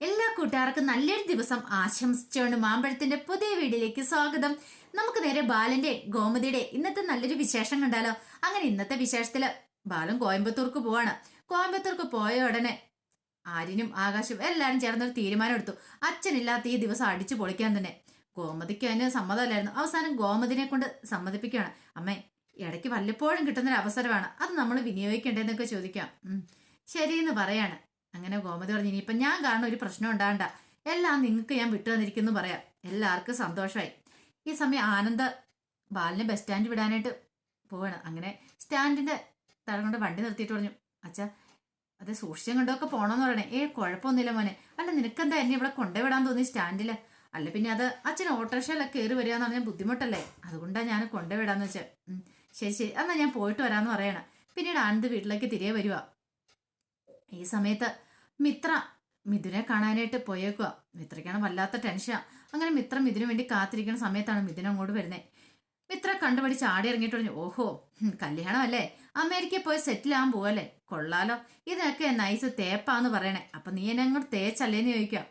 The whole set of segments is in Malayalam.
എല്ലാ കൂട്ടുകാർക്കും നല്ലൊരു ദിവസം ആശംസിച്ചുകൊണ്ട് മാമ്പഴത്തിന്റെ പുതിയ വീഡിയോയിലേക്ക് സ്വാഗതം. നമുക്ക് നേരെ ബാലന്റെ ഗോമതിയുടെ ഇന്നത്തെ നല്ലൊരു വിശേഷം കണ്ടാലോ? അങ്ങനെ ഇന്നത്തെ വിശേഷത്തിൽ ബാലൻ കോയമ്പത്തൂർക്ക് പോവാണ്. കോയമ്പത്തൂർക്ക് പോയ ഉടനെ ആര്യനും ആകാശും എല്ലാരും ചേർന്നൊരു തീരുമാനം എടുത്തു. അച്ഛനില്ലാത്ത ഈ ദിവസം അടിച്ചു പൊളിക്കാൻ തന്നെ. ഗോമതിക്ക് അതിന് സമ്മതമല്ലായിരുന്നു. അവസാനം ഗോമതിനെ കൊണ്ട് സമ്മതിപ്പിക്കുകയാണ്. അമ്മേ ഇടയ്ക്ക് വല്ലപ്പോഴും കിട്ടുന്നൊരു അവസരമാണ് അത് നമ്മൾ വിനിയോഗിക്കേണ്ടതെന്നൊക്കെ ചോദിക്കാം. ശരിയെന്ന് പറയാണ്. അങ്ങനെ ഗോമതി പറഞ്ഞു ഇനിയിപ്പം ഞാൻ കാരണം ഒരു പ്രശ്നം ഉണ്ടാകണ്ട. എല്ലാം നിങ്ങൾക്ക് ഞാൻ വിട്ടു തന്നിരിക്കുന്നു പറയാം. എല്ലാവർക്കും സന്തോഷമായി. ഈ സമയം ആനന്ദ ബാലിനെ ബസ് സ്റ്റാൻഡ് വിടാനായിട്ട് പോവാണ്. അങ്ങനെ സ്റ്റാൻഡിന്റെ തടം കൊണ്ട് വണ്ടി നിർത്തിയിട്ട് പറഞ്ഞു അച്ഛാ അത് സൂക്ഷിച്ചും കണ്ടൊക്കെ പോകണമെന്ന് പറയണേ. ഏ കുഴപ്പമൊന്നുമില്ല മോനെ. അല്ല നിനക്കെന്താ എന്നെ ഇവിടെ കൊണ്ടുവിടാൻ തോന്നി സ്റ്റാൻഡിൽ അല്ല പിന്നെ അത് അച്ഛൻ ഓട്ടോറിക്ഷയിലൊക്കെ കയറി വരിക എന്ന് പറഞ്ഞാൽ ബുദ്ധിമുട്ടല്ലേ? അതുകൊണ്ടാണ് ഞാൻ കൊണ്ടുവിടാന്ന് വെച്ചാൽ ശരി ശരി. എന്നാൽ ഞാൻ പോയിട്ട് വരാമെന്ന് പറയണം. പിന്നീട് ആനന്ദ് വീട്ടിലേക്ക് തിരികെ വരുവാ. ഈ സമയത്ത് മിത്ര മിഥുനെ കാണാനായിട്ട് പോയേക്കുക മിത്രയ്ക്കാണ് വല്ലാത്ത ടെൻഷൻ അങ്ങനെ മിത്ര മിഥുനു വേണ്ടി കാത്തിരിക്കുന്ന സമയത്താണ് മിഥുൻ അങ്ങോട്ട് വരുന്നത് മിത്ര കണ്ടുപിടിച്ച് ആടി ഇറങ്ങിയിട്ട് പറഞ്ഞു ഓഹോ കല്യാണമല്ലേ? അമേരിക്കയിൽ പോയി സെറ്റിൽ ആകാൻ പോവല്ലേ? കൊള്ളാലോ. ഇതൊക്കെ നൈസ് തേപ്പാന്ന് പറയണേ. അപ്പൊ നീ എന്നെ അങ്ങോട്ട് തേച്ചല്ലേന്ന് ചോദിക്കാം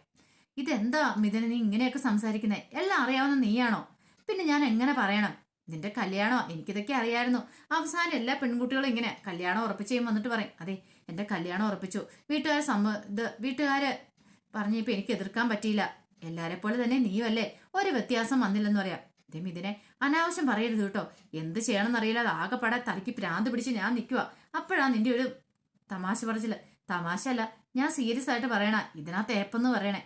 ഇതെന്താ മിഥുന നീ ഇങ്ങനെയൊക്കെ സംസാരിക്കുന്നേ? എല്ലാം അറിയാവുന്ന നീയാണോ? പിന്നെ ഞാൻ എങ്ങനെ പറയണം? നിന്റെ കല്യാണോ? എനിക്കിതൊക്കെ അറിയായിരുന്നു. അവസാനം എല്ലാ പെൺകുട്ടികളും ഇങ്ങനെ കല്യാണം ഉറപ്പിച്ചേയും വന്നിട്ട് പറയും അതെ എന്റെ കല്യാണം ഉറപ്പിച്ചു. വീട്ടുകാർ സമ്മ ഇത് വീട്ടുകാര് പറഞ്ഞപ്പോ എനിക്ക് എതിർക്കാൻ പറ്റിയില്ല. എല്ലാരെ പോലെ തന്നെ നീയും അല്ലേ? ഒരു വ്യത്യാസം വന്നില്ലെന്ന് പറയാം. ഇതേ ഇതിനെ അനാവശ്യം പറയരുത് കേട്ടോ. എന്ത് ചെയ്യണമെന്ന് അറിയില്ല. അത് ആകെപ്പാടെ തലയ്ക്ക് പ്രാന്ത് പിടിച്ച് ഞാൻ നിൽക്കുക അപ്പോഴാ നിന്റെ ഒരു തമാശ പറച്ചില്ല തമാശ അല്ല ഞാൻ സീരിയസ് ആയിട്ട് പറയണ. ഇതിനകത്ത് ഏപ്പെന്ന് പറയണേ.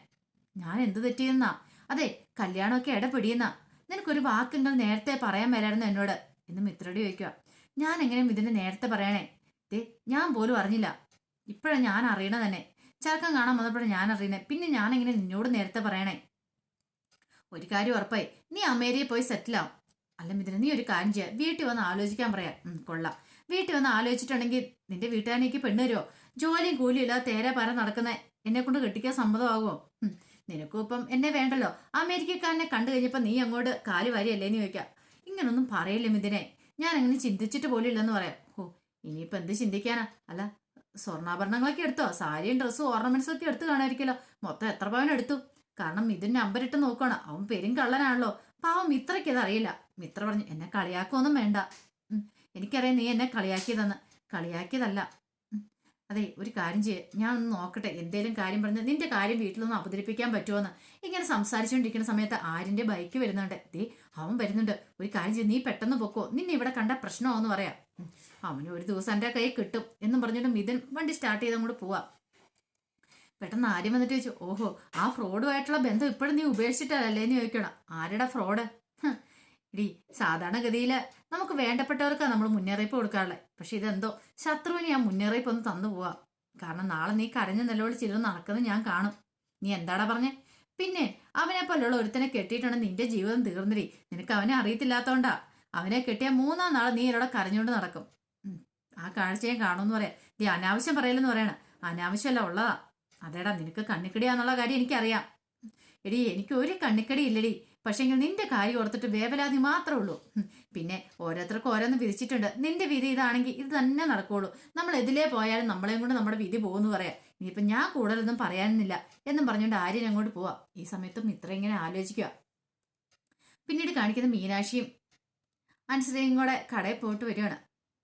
ഞാൻ എന്ത് തെറ്റിയെന്നാ അതെ കല്യാണമൊക്കെ ഇടപെടിയെന്നാ നിനക്കൊരു വാക്കെങ്കിൽ നേരത്തെ പറയാൻ വരായിരുന്നു എന്നോട്. എന്ന് മിത്രയോട് ചോദിക്കുക. ഞാൻ എങ്ങനെയും ഇതിനെ നേരത്തെ പറയണേ? ദേ ഞാൻ പോലും അറിഞ്ഞില്ല. ഇപ്പോഴാണ് ഞാൻ അറിയണ തന്നെ. ചെറുക്കം കാണാൻ വന്നപ്പോഴാണ് ഞാൻ അറിയണേ പിന്നെ ഞാൻ എങ്ങനെ നിന്നോട് നേരത്തെ പറയണേ? ഒരു കാര്യം ഉറപ്പായി. നീ അമേരിയെ പോയി സെറ്റിലാവും അല്ല മിഥുന നീ ഒരു കാര്യം ചെയ്യാം. വീട്ടിൽ വന്ന് ആലോചിക്കാൻ പറയാം. കൊള്ളാം. വീട്ടിൽ വന്ന് ആലോചിച്ചിട്ടുണ്ടെങ്കിൽ നിന്റെ വീട്ടുകാരനേക്ക് പെണ്ണ് തരുമോ ജോലിയും കൂലിയും ഇല്ലാതെ തേരെ പര നടക്കുന്ന. എന്നെ കൊണ്ട് കെട്ടിക്കാൻ സമ്മതമാകുമോ നിനക്കും ഇപ്പം എന്നെ വേണ്ടല്ലോ. അമേരിക്കക്കാരനെ കണ്ടു കഴിഞ്ഞപ്പോൾ നീ അങ്ങോട്ട് കാൽ വരിയല്ലേന്ന് ചോദിക്കാം. ഇങ്ങനൊന്നും പറയില്ല മിഥുനെ. ഞാൻ അങ്ങനെ ചിന്തിച്ചിട്ട് പോലും ഇല്ലെന്ന് പറയാം. ഓ ഇനിയിപ്പോൾ എന്ത് ചിന്തിക്കാനാ? അല്ല സ്വർണാഭരണങ്ങളൊക്കെ എടുത്തോ? സാരിയും ഡ്രസ്സും ഓർണമെന്റ്സും ഒക്കെ എടുത്തു കാണാതിരിക്കല്ലോ മൊത്തം എത്ര പവൻ എടുത്തു? കാരണം മിഥുൻ നമ്പർ ഇട്ട് നോക്കണം അവൻ പെരും കള്ളനാണല്ലോ. പാവം മിത്രയ്ക്ക് അറിയില്ല. മിത്ര പറഞ്ഞു എന്നെ കളിയാക്കൊന്നും വേണ്ട. എനിക്കറിയാം നീ എന്നെ കളിയാക്കിയതെന്ന്. കളിയാക്കിയതല്ല. അതെ ഒരു കാര്യം ചെയ്യ. ഞാൻ ഒന്ന് നോക്കട്ടെ എന്തേലും കാര്യം പറഞ്ഞ് നിന്റെ കാര്യം വീട്ടിലൊന്ന് അവതരിപ്പിക്കാൻ പറ്റുമോന്ന് ഇങ്ങനെ സംസാരിച്ചുകൊണ്ടിരിക്കുന്ന സമയത്ത് ആരിന്റെ ബൈക്ക് വരുന്നുണ്ട്. ദേ അവൻ വരുന്നുണ്ട്. ഒരു കാര്യം ചെയ്യും നീ പെട്ടെന്ന് പൊക്കോ. നിന്നെ ഇവിടെ കണ്ട പ്രശ്നമാവെന്ന് പറയാം. അവന് ഒരു ദിവസം എന്റെ കൈ കിട്ടും എന്നും പറഞ്ഞിട്ട് മിഥുൻ വണ്ടി സ്റ്റാർട്ട് ചെയ്ത് അങ്ങോട്ട് പോവാം. പെട്ടെന്ന് ആര്യം വന്നിട്ട് ചോദിച്ചു ഓഹോ ആ ഫ്രോഡുമായിട്ടുള്ള ബന്ധം ഇപ്പോഴും നീ ഉപേക്ഷിച്ചിട്ടല്ലേ എന്ന് ചോദിക്കണം ആരുടെ ഫ്രോഡ് ഇടി സാധാരണഗതിയിൽ നമുക്ക് വേണ്ടപ്പെട്ടവർക്കാണ് നമ്മൾ മുന്നറിയിപ്പ് കൊടുക്കാറുള്ളത് പക്ഷെ ഇതെന്തോ ശത്രുവിന് ഞാൻ മുന്നറിയിപ്പ് ഒന്ന് തന്നു പോവാ. കാരണം നാളെ നീ കരഞ്ഞ നിലവിളിച്ചിരുന്ന് നടക്കുന്നത് ഞാൻ കാണും. നീ എന്താടാ പറഞ്ഞേ? പിന്നെ അവനെ പോലുള്ള ഒരുത്തനെ കെട്ടിയിട്ടാണ് നിന്റെ ജീവിതം തീർന്നിരി നിനക്ക് അവനെ അറിയത്തില്ലാത്തോണ്ടാ. അവനെ കെട്ടിയ മൂന്നാം നാളെ നീ എന്നോട് കരഞ്ഞുകൊണ്ട് നടക്കും. ആ കാഴ്ച ഞാൻ കാണുമെന്ന് പറയാം. നീ അനാവശ്യം പറയലെന്ന് പറയണ. അനാവശ്യമല്ല ഉള്ളതാ. അതേടാ നിനക്ക് കണ്ണിക്കടിയാന്നുള്ള കാര്യം എനിക്കറിയാം. എടി എനിക്ക് ഒരു കണ്ണിക്കടി ഇല്ലടി. പക്ഷെങ്കിൽ നിന്റെ കാര്യം ഓർത്തിട്ട് വേവലാതി മാത്രമേ ഉള്ളൂ. പിന്നെ ഓരോരുത്തർക്കും ഓരോന്ന് വിധിച്ചിട്ടുണ്ട്. നിന്റെ വിധി ഇതാണെങ്കിൽ ഇത് തന്നെ നടക്കുള്ളൂ. നമ്മൾ എതിലേ പോയാലും നമ്മളെയും കൊണ്ട് നമ്മുടെ വിധി പോകുന്നു പറയാം. ഇനിയിപ്പം ഞാൻ കൂടുതലൊന്നും പറയാനില്ല എന്നും പറഞ്ഞുകൊണ്ട് ആര്യൻ അങ്ങോട്ട് പോവാം. ഈ സമയത്തും ഇത്ര ഇങ്ങനെ ആലോചിക്കുക പിന്നീട് കാണിക്കുന്ന മീനാക്ഷിയും അനുസരിയും കൂടെ കടയിൽ പോയിട്ട് വരികയാണ്.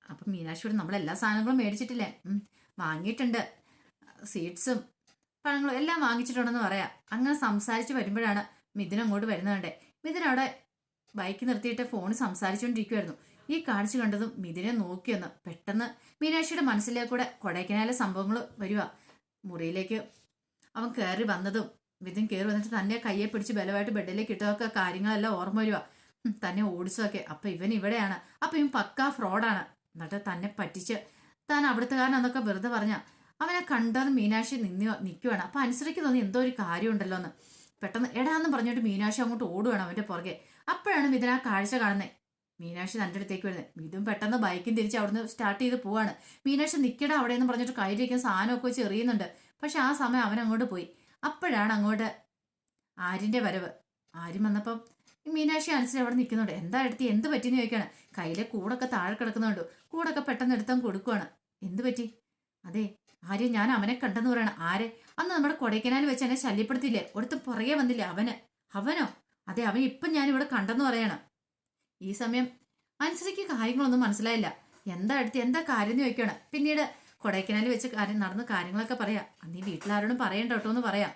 അപ്പം മീനാക്ഷിയോട് നമ്മൾ എല്ലാ സാധനങ്ങളും മേടിച്ചിട്ടില്ലേ? വാങ്ങിയിട്ടുണ്ട്. സീഡ്സും പഴങ്ങളും എല്ലാം വാങ്ങിച്ചിട്ടുണ്ടെന്ന് പറയാം. അങ്ങനെ സംസാരിച്ച് വരുമ്പോഴാണ് മിഥുൻ അങ്ങോട്ട് വരുന്നതുണ്ട്. മിഥുൻ അവിടെ ബൈക്ക് നിർത്തിയിട്ട് ഫോൺ സംസാരിച്ചുകൊണ്ടിരിക്കുമായിരുന്നു ഈ കാണിച്ചു കണ്ടതും മിഥുനെ നോക്കിയൊന്ന് പെട്ടെന്ന് മീനാക്ഷിയുടെ മനസ്സിലേക്ക് കൂടെ കൊടൈക്കനാലെ സംഭവങ്ങൾ വരിക. മുറിയിലേക്ക് അവൻ കയറി വന്നതും മിഥുൻ കയറി വന്നിട്ട് തന്നെ കയ്യെ പിടിച്ച് ബലമായിട്ട് ബെഡിലേക്ക് ഇട്ടതൊക്കെ കാര്യങ്ങളെല്ലാം ഓർമ്മ വരിക തന്നെ ഓടിച്ചതൊക്കെ. അപ്പൊ ഇവൻ ഇവിടെയാണ്. അപ്പൊ ഇവൻ പക്കാ ഫ്രോഡാണ് എന്നിട്ട് തന്നെ പറ്റിച്ച് താൻ അവിടുത്തെ കാരണം എന്നൊക്കെ വെറുതെ പറഞ്ഞ. അവനെ കണ്ടത് മീനാക്ഷി നിന്ന് നിൽക്കുവാണ് അപ്പൊ അനുസരിക്ക് എന്തോ ഒരു കാര്യമുണ്ടല്ലോ എന്ന് പെട്ടെന്ന് എടാന്ന് പറഞ്ഞിട്ട് മീനാക്ഷി അങ്ങോട്ട് ഓടുവാണ് അവന്റെ പുറകെ. അപ്പോഴാണ് മിഥുൻ ആ കാഴ്ച കാണുന്നത് മീനാക്ഷി തന്റെ അടുത്തേക്ക് വരുന്നത് മിഥുൻ പെട്ടെന്ന് ബൈക്കും തിരിച്ച് അവിടുന്ന് സ്റ്റാർട്ട് ചെയ്ത് പോവാണ്. മീനാക്ഷി നിൽക്കട അവിടെ എന്ന് പറഞ്ഞിട്ട് കയ്യിലിരിക്കുന്ന സാധനമൊക്കെ വെച്ച് എറിയുന്നുണ്ട്. പക്ഷെ ആ സമയം അവൻ അങ്ങോട്ട് പോയി. അപ്പോഴാണ് അങ്ങോട്ട് ആര്യന്റെ വരവ്. ആര്യം വന്നപ്പം മീനാക്ഷി അനുസരിച്ച് അവിടെ നിൽക്കുന്നുണ്ട്. എന്താ എടുത്തി? എന്ത് പറ്റിയെന്ന് ചോദിക്കാണ്. കയ്യിലെ കൂടൊക്കെ താഴെ കിടക്കുന്നുണ്ട്. കൂടൊക്കെ പെട്ടെന്ന് എടുത്തം കൊടുക്കുവാണ്. എന്ത് പറ്റി? അതെ ആര്യ ഞാൻ അവനെ കണ്ടെന്ന് പറയണം. ആരെ? അന്ന് നമ്മുടെ കൊടൈക്കനാലിൽ വെച്ച് എന്നെ ശല്യപ്പെടുത്തില്ലേ ഒടുത്ത് പുറകെ വന്നില്ലേ അവന്? അവനോ? അതെ അവൻ ഇപ്പം ഞാൻ ഇവിടെ കണ്ടെന്ന് പറയണം. ഈ സമയം അനുസരിക്ക് കാര്യങ്ങളൊന്നും മനസ്സിലായില്ല. എന്താ അടുത്ത് എന്താ കാര്യം ചോദിക്കണം പിന്നീട് കൊടൈക്കനാലിൽ വെച്ച് കാര്യം നടന്ന കാര്യങ്ങളൊക്കെ പറയാം. നീ വീട്ടിലാരോടും പറയണ്ട കേട്ടോ എന്ന് പറയാം.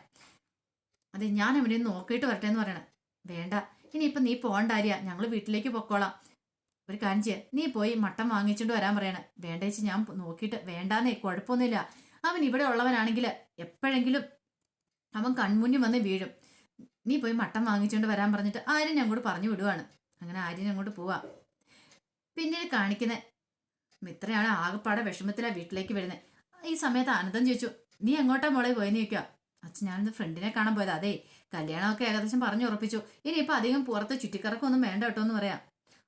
അതെ ഞാൻ അവനെ നോക്കിയിട്ട് വരട്ടെ എന്ന് പറയണം. വേണ്ട ഇനിയിപ്പം നീ പോകണ്ട ആര്യ. ഞങ്ങൾ വീട്ടിലേക്ക് പൊക്കോളാം. ഒരു കാര്യം ചെയ്യാം. നീ പോയി മട്ടൻ വാങ്ങിച്ചുകൊണ്ട് വരാൻ പറയണേ. വേണ്ടേച്ച് ഞാൻ നോക്കിയിട്ട് വേണ്ടാന്നേ കുഴപ്പമൊന്നുമില്ല അവൻ ഇവിടെ ഉള്ളവനാണെങ്കിൽ എപ്പോഴെങ്കിലും അവൻ കൺമുന്നിൽ വന്ന് വീഴും. നീ പോയി മട്ടൻ വാങ്ങിച്ചുകൊണ്ട് വരാൻ പറഞ്ഞിട്ട് ആര്യൻ അങ്ങോട്ട് പറഞ്ഞു വിടുവാണ്. അങ്ങനെ ആര്യൻ അങ്ങോട്ട് പോവാ. പിന്നീട് കാണിക്കുന്ന മിത്രയാണ് ആകപ്പാടെ വിഷമത്തിലാ വീട്ടിലേക്ക് വരുന്നത്. ഈ സമയത്ത് ആനന്ദം ചോദിച്ചു നീ എങ്ങോട്ടാ മോളെ പോയി ചോദിക്കുക അച്ഛൻ ഞാനിന്ന് ഫ്രണ്ടിനെ കാണാൻ പോയത്. അതെ കല്യാണമൊക്കെ ഏകദേശം പറഞ്ഞു ഉറപ്പിച്ചു ഇനിയിപ്പോൾ അധികം പുറത്ത് ചുറ്റിക്കറക്കൊന്നും വേണ്ട കേട്ടോ എന്ന് പറയാം.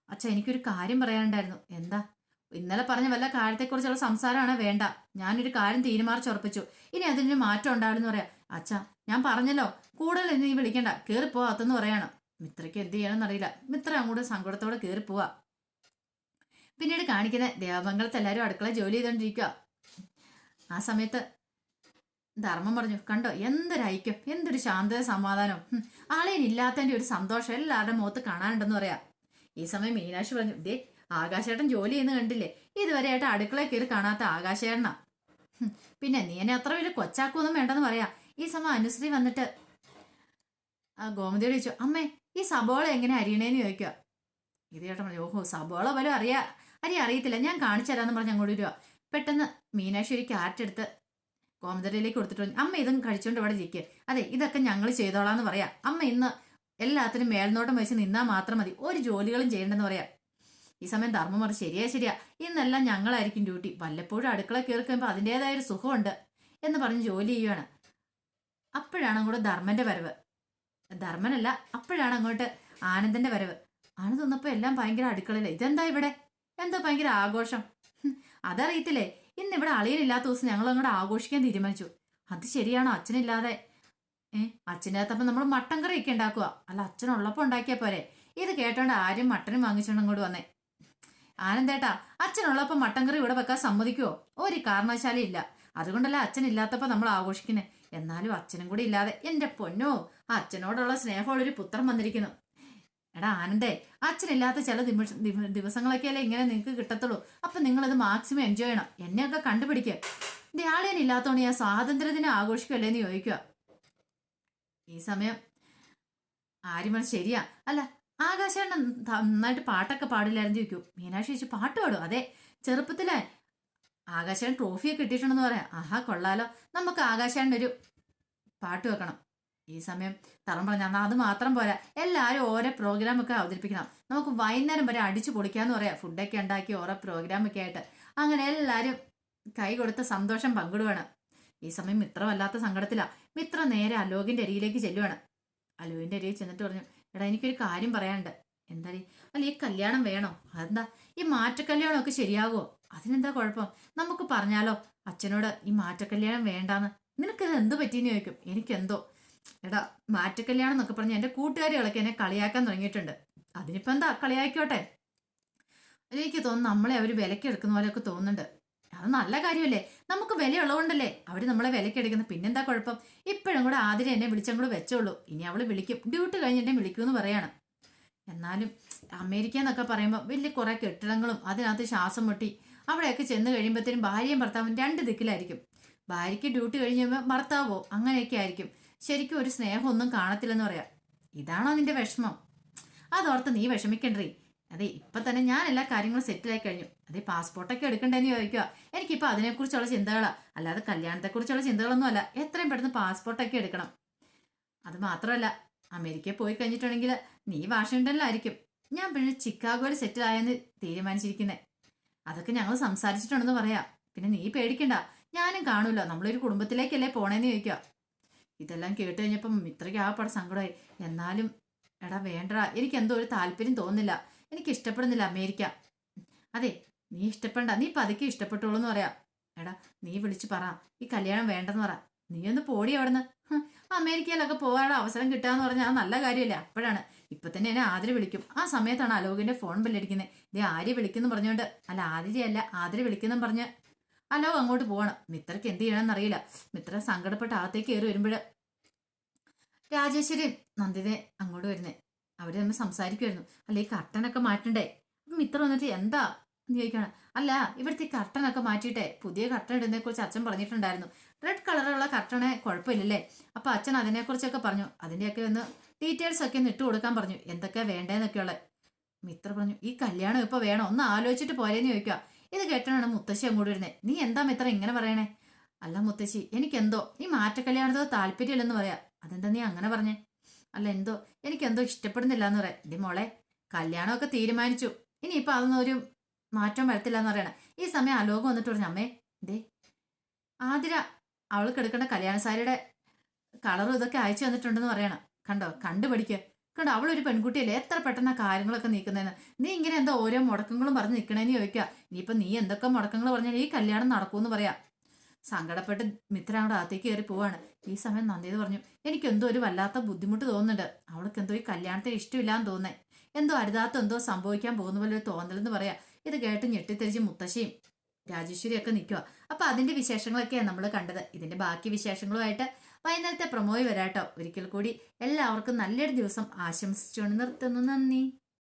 അച്ഛ എനിക്കൊരു കാര്യം പറയാനുണ്ടായിരുന്നു. എന്താ? ഇന്നലെ പറഞ്ഞ വല്ല കാര്യത്തെക്കുറിച്ചുള്ള സംസാരമാണ് വേണ്ട. ഞാനൊരു കാര്യം തീരുമാനിച്ചുറപ്പിച്ചു ഇനി അതിനൊരു മാറ്റം ഉണ്ടാവില്ലെന്ന് പറയാം. അച്ഛ ഞാൻ പറഞ്ഞല്ലോ. കൂടുതൽ നീ വിളിക്കണ്ട. കയറിപ്പോ അതെന്ന് പറയണം. മിത്രയ്ക്ക് എന്ത് ചെയ്യണമെന്ന് അറിയില്ല. മിത്ര അങ്ങോട്ട് സങ്കടത്തോടെ കയറിപ്പോവാ പിന്നീട് കാണിക്കുന്ന ദേവമംഗലത്ത് എല്ലാവരും അടുക്കള ജോലി ചെയ്തോണ്ടിരിക്കുക ആ സമയത്ത് ധർമ്മം പറഞ്ഞു കണ്ടോ എന്തൊരു ഐക്യം എന്തൊരു ശാന്തത സമാധാനം. ഹും, ആളേനില്ലാത്തതിന്റെ ഒരു സന്തോഷം എല്ലാവരുടെ മുഖത്ത് കാണാനുണ്ടെന്ന് പറയാം. ഈ സമയം മീനാക്ഷി പറഞ്ഞു ദേ ആകാശേട്ടൻ ജോലി ചെയ്യുന്ന കണ്ടില്ലേ? ഇതുവരെയായിട്ട് അടുക്കള കയറി കാണാത്ത ആകാശേട്ടനാ. പിന്നെ നീ എന്നെ അത്ര വലിയ കൊച്ചാക്കൊന്നും വേണ്ടെന്ന് പറയാ. ഈ സമയം അനുശ്രീ വന്നിട്ട് ആ ഗോമതിയോട് ചോദിച്ചു അമ്മേ ഈ സബോള എങ്ങനെ അരിയണേന്ന് ചോദിക്കുക ഇത് ചേട്ടൻ പറഞ്ഞു ഓഹോ സബോള പോലും അറിയാ അരി അറിയത്തില്ല ഞാൻ കാണിച്ചു തരാമെന്ന് പറഞ്ഞ് അങ്ങോട്ട് വരുവാ. പെട്ടെന്ന് മീനാക്ഷി ഒരു ക്യാരറ്റ് എടുത്ത് ഗോമതിയിലേക്ക് കൊടുത്തിട്ട് അമ്മ ഇതും കഴിച്ചുകൊണ്ട് ഇവിടെ ഇരിക്കുക അതെ ഇതൊക്കെ ഞങ്ങൾ ചെയ്തോളാന്ന് പറയാം. അമ്മ ഇന്ന് എല്ലാത്തിനും മേൽനോട്ടം വെച്ച് നിന്നാൽ മാത്രം മതി. ഒരു ജോലികളും ചെയ്യണ്ടെന്ന് പറയാം. ഈ സമയം ധർമ്മം പറഞ്ഞു ശരിയാ ശരിയാ. ഇന്നെല്ലാം ഞങ്ങളായിരിക്കും ഡ്യൂട്ടി. വല്ലപ്പോഴും അടുക്കള കയറി കഴിയുമ്പോൾ അതിന്റെതായ ഒരു സുഖമുണ്ട് എന്ന് പറഞ്ഞ് ജോലി ചെയ്യുവാണ്. അപ്പോഴാണ് അങ്ങോട്ട് ധർമ്മന്റെ വരവ്. ധർമ്മനല്ല അപ്പോഴാണ് അങ്ങോട്ട് ആനന്ദന്റെ വരവ്. ആനന്ദ് വന്നപ്പോൾ എല്ലാം ഭയങ്കര അടുക്കളയില്ല ഇതെന്താ ഇവിടെ? എന്താ ഭയങ്കര ആഘോഷം. അതറിയത്തില്ലേ? ഇന്ന് ഇവിടെ അളിയനില്ലാത്ത ദിവസം ഞങ്ങൾ അങ്ങോട്ട് ആഘോഷിക്കാൻ തീരുമാനിച്ചു. അത് ശരിയാണോ? അച്ഛനില്ലാതെ ഏ അകത്തപ്പം നമ്മൾ മട്ടൻ കറിയൊക്കെ ഉണ്ടാക്കുക അല്ല അച്ഛനുള്ളപ്പോൾ ഉണ്ടാക്കിയ പോരെ. ഇത് കേട്ടോണ്ട് ആരും മട്ടനും വാങ്ങിച്ചോണ്ട് അങ്ങോട്ട് വന്നേ. ആനന്ദേട്ടാ അച്ഛനുള്ളപ്പോൾ മട്ടൻ കറി ഇവിടെ വെക്കാൻ സമ്മതിക്കുമോ ഒരു കാരണവശാലും ഇല്ല. അതുകൊണ്ടല്ല അച്ഛൻ ഇല്ലാത്തപ്പോൾ നമ്മൾ ആഘോഷിക്കുന്നത് എന്നാലും അച്ഛനും കൂടി ഇല്ലാതെ എന്റെ പൊന്നോ അച്ഛനോടുള്ള സ്നേഹമുള്ളൊരു പുത്രം വന്നിരിക്കുന്നു. എടാ ആനന്ദേ അച്ഛനില്ലാത്ത ചില അല്ലേ ദിവസങ്ങളൊക്കെയല്ലേ ഇങ്ങനെ നിങ്ങൾക്ക് കിട്ടത്തുള്ളൂ. അപ്പം നിങ്ങളത് മാക്സിമം എൻജോയ് ചെയ്യണം. എന്നെയൊക്കെ കണ്ടുപിടിക്കുക ഇല്ലാത്തോണ്ട് ഞാൻ സ്വാതന്ത്ര്യദിനം ആഘോഷിക്കുമല്ലേന്ന് ചോദിക്കുക ഈ സമയം ആര്യമൻ ശരിയാ. അല്ല ആകാശേണ്ണൻ നന്നായിട്ട് പാട്ടൊക്കെ പാടില്ലായിരുന്നു ചോദിക്കൂ. മീനാക്ഷി ചോദിച്ചു പാട്ട് പാടും? അതെ ചെറുപ്പത്തിലെ ആകാശേൺ ട്രോഫിയൊക്കെ കിട്ടിയിട്ടുണ്ടെന്ന് പറയാം. ആഹാ കൊള്ളാലോ. നമുക്ക് ആകാശേണ്ണ ഒരു പാട്ട് വെക്കണം. ഈ സമയം തറം പറഞ്ഞു എന്നാൽ അത് മാത്രം പോരാ. എല്ലാവരും ഓരോ പ്രോഗ്രാമൊക്കെ അവതരിപ്പിക്കണം. നമുക്ക് വൈകുന്നേരം വരെ അടിച്ചു പൊളിക്കാന്ന് പറയാം. ഫുഡൊക്കെ ഉണ്ടാക്കി ഓരോ പ്രോഗ്രാമൊക്കെ ആയിട്ട്. അങ്ങനെ എല്ലാവരും കൈ കൊടുത്ത സന്തോഷം പങ്കിടുവാണ്. ഈ സമയം മിത്ര വല്ലാത്ത സങ്കടത്തിലാ. മിത്ര നേരെ അലോകിന്റെ അരിയിലേക്ക് ചെല്ലുവാണ്. അലോകിന്റെ അരിയിൽ ചെന്നിട്ട് പറഞ്ഞു എടാ എനിക്കൊരു കാര്യം പറയാനുണ്ട്. എന്താടി? അല്ല ഈ കല്യാണം വേണോ? അതെന്താ? ഈ മാറ്റക്കല്യാണമൊക്കെ ശരിയാകുമോ അതിനെന്താ കുഴപ്പം? നമുക്ക് പറഞ്ഞാലോ? അച്ഛനോട് ഈ മാറ്റക്കല്യാണം വേണ്ടാന്ന്. നിനക്കിത് എന്ത് പറ്റിയെന്ന് ചോദിക്കും. എനിക്കെന്തോ. എടാ മാറ്റക്കല്യാണം എന്നൊക്കെ പറഞ്ഞ് എന്റെ കൂട്ടുകാരികളൊക്കെ എന്നെ കളിയാക്കാൻ തുടങ്ങിയിട്ടുണ്ട്. അതിനിപ്പോ എന്താ? കളിയാക്കോട്ടെ എനിക്ക് തോന്നുന്നു നമ്മളെ അവർ വിലക്കെടുക്കുന്ന പോലെയൊക്കെ തോന്നുന്നുണ്ട്. അത് നല്ല കാര്യമല്ലേ? നമുക്ക് വിലയുള്ളതുകൊണ്ടല്ലേ? അവർ നമ്മളെ വിലയ്ക്ക് എടുക്കുന്നത്. പിന്നെന്താ കുഴപ്പം? ഇപ്പോഴും കൂടെ ആതിരെ എന്നെ വിളിച്ചങ്ങോട്ട് വെച്ചോളൂ. ഇനി അവൾ വിളിക്കും. ഡ്യൂട്ടി കഴിഞ്ഞിട്ടേ വിളിക്കൂന്ന് പറയാണ്. എന്നാലും അമേരിക്ക എന്നൊക്കെ പറയുമ്പോൾ വലിയ കുറെ കെട്ടിടങ്ങളും അതിനകത്ത് ശ്വാസം മുട്ടി അവിടെയൊക്കെ ചെന്ന് കഴിയുമ്പോഴത്തേനും ഭാര്യയും ഭർത്താവും രണ്ട് ദിക്കിലായിരിക്കും. ഭാര്യയ്ക്ക് ഡ്യൂട്ടി കഴിഞ്ഞ് കഴിയുമ്പോൾ ഭർത്താവോ അങ്ങനെയൊക്കെ ആയിരിക്കും. ശരിക്കും ഒരു സ്നേഹമൊന്നും കാണത്തില്ലെന്ന് പറയാം. ഇതാണോ നിന്റെ വിഷമം? അതോർത്ത് നീ വിഷമിക്കണ്ടേ? അതെ ഇപ്പൊ തന്നെ ഞാൻ എല്ലാ കാര്യങ്ങളും സെറ്റിലായി കഴിഞ്ഞു. അതെ പാസ്പോർട്ടൊക്കെ എടുക്കണ്ടെന്ന് ചോദിക്കുക എനിക്കിപ്പോ അതിനെക്കുറിച്ചുള്ള ചിന്തകളാ. അല്ലാതെ കല്യാണത്തെക്കുറിച്ചുള്ള ചിന്തകളൊന്നും അല്ല എത്രയും പെട്ടെന്ന് പാസ്പോർട്ടൊക്കെ എടുക്കണം. അത് മാത്രമല്ല അമേരിക്കയിൽ പോയി കഴിഞ്ഞിട്ടുണ്ടെങ്കിൽ നീ വാഷിങ്ടണിലായിരിക്കും. ഞാൻ പിന്നെ ചിക്കാഗോയിൽ സെറ്റിൽ ആയെന്ന് തീരുമാനിച്ചിരിക്കുന്നത് അതൊക്കെ ഞങ്ങൾ സംസാരിച്ചിട്ടുണ്ടെന്ന് പറയാം. പിന്നെ നീ പേടിക്കണ്ട. ഞാനും കാണൂല്ലോ നമ്മളൊരു കുടുംബത്തിലേക്കല്ലേ പോണേന്ന് ചോദിക്കുക ഇതെല്ലാം കേട്ട് കഴിഞ്ഞപ്പം ഇത്രയ്ക്ക് ആപ്പാടെ സങ്കടമായി. എന്നാലും എടാ വേണ്ടടാ. എനിക്ക് എന്തോ ഒരു താല്പര്യം തോന്നുന്നില്ല. എനിക്ക് ഇഷ്ടപ്പെടുന്നില്ല അമേരിക്ക. അതെ നീ ഇഷ്ടപ്പെടണ്ട. നീ പതുക്കെ ഇഷ്ടപ്പെട്ടോളൂ എന്ന് പറയാം. എടാ നീ വിളിച്ചു പറ. ഈ കല്യാണം വേണ്ടെന്ന് പറ. നീ ഒന്ന് പോടി അവിടുന്ന്. അമേരിക്കയിലൊക്കെ പോകാനുള്ള അവസരം കിട്ടാന്ന് പറഞ്ഞാൽ നല്ല കാര്യമല്ലേ അപ്പോഴാണ്. ഇപ്പൊ തന്നെ എന്നെ ആതിര വിളിക്കും. ആ സമയത്താണ് അലോകിന്റെ ഫോൺ ബില്ലടിക്കുന്നത് ഇതേ ആര്യ വിളിക്കുന്നു പറഞ്ഞുകൊണ്ട് അല്ല ആതിരയല്ല ആതിര വിളിക്കുന്നു പറഞ്ഞ് അലോ അങ്ങോട്ട് പോകണം മിത്രക്ക് എന്ത് ചെയ്യണമെന്ന് അറിയില്ല. മിത്ര സങ്കടപ്പെട്ട് അകത്തേക്ക് കയറി വരുമ്പോൾ രാജേശ്വരി നന്ദിതെ അങ്ങോട്ട് വരുന്നേ. അവർ നമ്മൾ സംസാരിക്കുമായിരുന്നു അല്ല കർട്ടനൊക്കെ മാറ്റണ്ടേ? അപ്പം മിത്ര വന്നിട്ട് എന്താ? എന്ന് ചോദിക്കണം അല്ല ഇവിടുത്തെ കർട്ടനൊക്കെ മാറ്റിയിട്ടെ പുതിയ കർട്ടൻ ഇടുന്നതിനെ കുറിച്ച് അച്ഛൻ പറഞ്ഞിട്ടുണ്ടായിരുന്നു. റെഡ് കളറുള്ള കർട്ടനെ കുഴപ്പമില്ലല്ലേ? അപ്പൊ അച്ഛൻ അതിനെക്കുറിച്ചൊക്കെ പറഞ്ഞു. അതിന്റെയൊക്കെ ഒന്ന് ഡീറ്റെയിൽസ് ഒക്കെ ഒന്ന് ഇട്ട് കൊടുക്കാൻ പറഞ്ഞു. എന്തൊക്കെയാ വേണ്ടേന്നൊക്കെയുള്ള മിത്ര പറഞ്ഞു. ഈ കല്യാണം ഇപ്പൊ വേണം. ഒന്ന് ആലോചിച്ചിട്ട് പോരേന്ന് ചോദിക്കുക ഇത് കേട്ടാണ് മുത്തശ്ശി അങ്ങോട്ട് വരുന്നത് നീ എന്താ മിത്ര ഇങ്ങനെ പറയണേ? അല്ല മുത്തശ്ശി എനിക്കെന്തോ? ഈ മാറ്റക്കല്യാണത്തോ താല്പര്യമില്ലെന്ന് പറയാ. അതെന്താ നീ അങ്ങനെ പറഞ്ഞേ? അല്ല എന്തോ? എനിക്കെന്തോ ഇഷ്ടപ്പെടുന്നില്ല എന്ന് പറയാം. എന്റെ മോളെ കല്യാണമൊക്കെ തീരുമാനിച്ചു. ഇനിയിപ്പൊ അതൊന്നും ഒരു മാറ്റം വരത്തില്ല എന്ന് പറയണം. ഈ സമയം അലോകം വന്നിട്ട് പറഞ്ഞു അമ്മേ ദേ ആതിര അവൾക്ക് എടുക്കേണ്ട കല്യാണ സാരിയുടെ കളറും ഇതൊക്കെ അയച്ചു വന്നിട്ടുണ്ടെന്ന് പറയണം. കണ്ടോ? കണ്ടുപഠിക്കുക കണ്ടോ? അവളൊരു പെൺകുട്ടിയല്ലേ? എത്ര പെട്ടെന്ന് കാര്യങ്ങളൊക്കെ നീക്കുന്നതെന്ന് നീ ഇങ്ങനെ എന്തോ ഓരോ മുടക്കങ്ങളും പറഞ്ഞ് നിൽക്കണേന്ന് ചോദിക്കുക ഇനിയിപ്പൊ നീ എന്തൊക്കെ മുടക്കങ്ങൾ പറഞ്ഞാൽ ഈ കല്യാണം നടക്കൂന്ന് പറയാം. സങ്കടപ്പെട്ട് മിത്ര അവിടെ അകത്തേക്ക് കയറി പോവാണ്. ഈ സമയം നന്ദിത് പറഞ്ഞു എനിക്ക് എന്തോ ഒരു വല്ലാത്ത ബുദ്ധിമുട്ട് തോന്നുന്നുണ്ട്. അവൾക്ക് എന്തോ ഈ കല്യാണത്തെ ഇഷ്ടമില്ലാന്ന് തോന്നേ എന്തോ അരുതാത്ത എന്തോ സംഭവിക്കാൻ പോകുന്ന പോലെ ഒരു തോന്നലെന്ന് പറയാ. ഇത് കേട്ട് ഞെട്ടിത്തെരിച്ച് മുത്തശ്ശിയും രാജേശ്വരിയൊക്കെ നിൽക്കുക അപ്പൊ അതിന്റെ വിശേഷങ്ങളൊക്കെയാണ് നമ്മൾ കണ്ടത്. ഇതിന്റെ ബാക്കി വിശേഷങ്ങളുമായിട്ട് വൈകുന്നേരത്തെ പ്രൊമോയിൽ വരാട്ടോ. ഒരിക്കൽ കൂടി എല്ലാവർക്കും നല്ലൊരു ദിവസം ആശംസിച്ചുകൊണ്ട് നിർത്തുന്നു. നന്ദി.